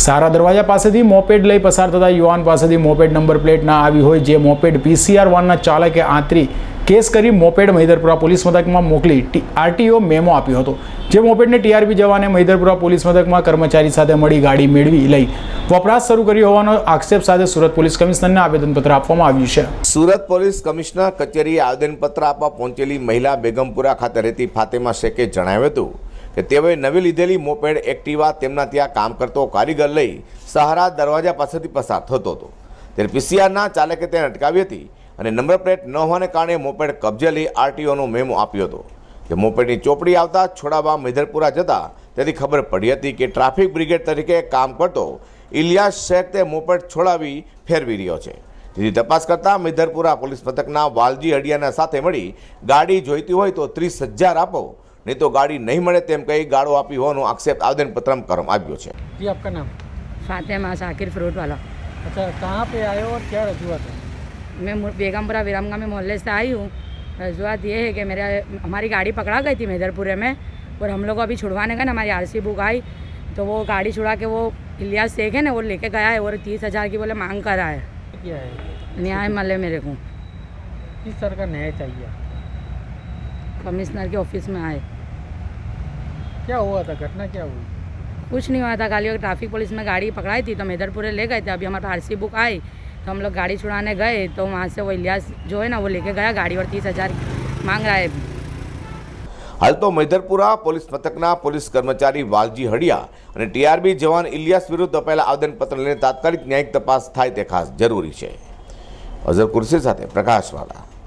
સારા દરવાજા પાસેથી મોપેડ લઈ પસાર થતા યુવાન પાસેથી મોપેડ નંબર પ્લેટ ના આવી હોય જે મોપેડ પીસીઆર વાનના ચાલકે આંતરી કેસ કરી મોપેડ મહિધરપુરા પોલીસ મથકમાં મોકલી આરટીઓ મેમો આપ્યો હતો. જે મોપેડને ટીઆરપી જવાને મહિધરપુરા પોલીસ મથકમાં કર્મચારી સાથે મળી ગાડી મેળવી લઈ વપરાશ શરૂ કર્યો હોવાનો આક્ષેપ સાથે સુરત પોલીસ કમિશનરને આવેદનપત્ર આપવામાં આવ્યું છે. સુરત પોલીસ કમિશનર કચેરીએ આવેદનપત્ર આપવા પહોંચેલી મહિલા બેગમપુરા ખાતે રહેતી ફાતેમા શેખે જણાવ્યું હતું કે તેઓએ નવી લીધેલી મોપેડ એક્ટિવા તેમના ત્યાં કામ કરતો કારીગર લઈ સહારા દરવાજા પાસેથી પસાર થતો હતો. ત્યારે પીસીઆરના ચાલકે તેને અટકાવી હતી અને નંબર પ્લેટ ન હોવાને કારણે મોપેડ કબજે લઈ આરટીઓનો મેમો આપ્યો હતો. કે મોપેડની ચોપડી આવતા છોડાવા મેધરપુરા જતા તેથી ખબર પડી હતી કે ટ્રાફિક બ્રિગેડ તરીકે કામ કરતો ઇલિયાસ શેખ તે મોપેડ છોડાવી ફેરવી રહ્યો છે. જેથી તપાસ કરતા મેધરપુરા પોલીસ મથકના વાલજી હડિયાના સાથે મળી ગાડી જોઈતી હોય તો ત્રીસ હજાર આપો નહીં તો ગાડી નહીં મળે તેમ કહી ગાળો આપી હોવાનો આક્ષેપ આવેદનપત્રમાં કરવામાં આવ્યો છે जी आपका नाम फातिमा शाकिर फ्रूट वाला अच्छा कहाँ पे आए हो और क्या रजूआत है मैं मु- बेगमपुरा विरामगा में मोहल्ले से आई हूँ रजूआत ये है कि मेरा हमारी गाड़ी पकड़ा गई थी मेदरपुरे में और हम लोग को अभी छुड़वाने गए ना हमारी आर बुक आई तो वो गाड़ी छुड़ा के वो इलियास शेख है ना वो लेके गया है और तीस हज़ार की बोले मांग करा है क्या है न्याय मिले मेरे को किस तरह का न्याय चाहिए कमिश्नर के ऑफिस में आए क्या हुआ था घटना क्या हुई कुछ नहीं हुआ था खाली वो ट्रैफिक पुलिस में गाड़ी पकड़ाई थी तो मेदरपुरे ले गए थे अभी हमारे पास आर बुक आई तो हम लोग गाड़ी छुड़ाने गए तो वहाँ से वो इलियास जो है ना वो लेके गया गाड़ी और तीस हज़ार मांग रहा है હાલ તો મૈધરપુરા પોલીસ મથકના પોલીસ કર્મચારી વાલજી હડિયા અને ટીઆરબી જવાન ઇલિયાસ વિરુદ્ધ અપાયેલા આવેદનપત્ર લઈને તાત્કાલિક ન્યાયિક તપાસ થાય તે ખાસ જરૂરી છે અઝર કુરશી સાથે પ્રકાશવાળા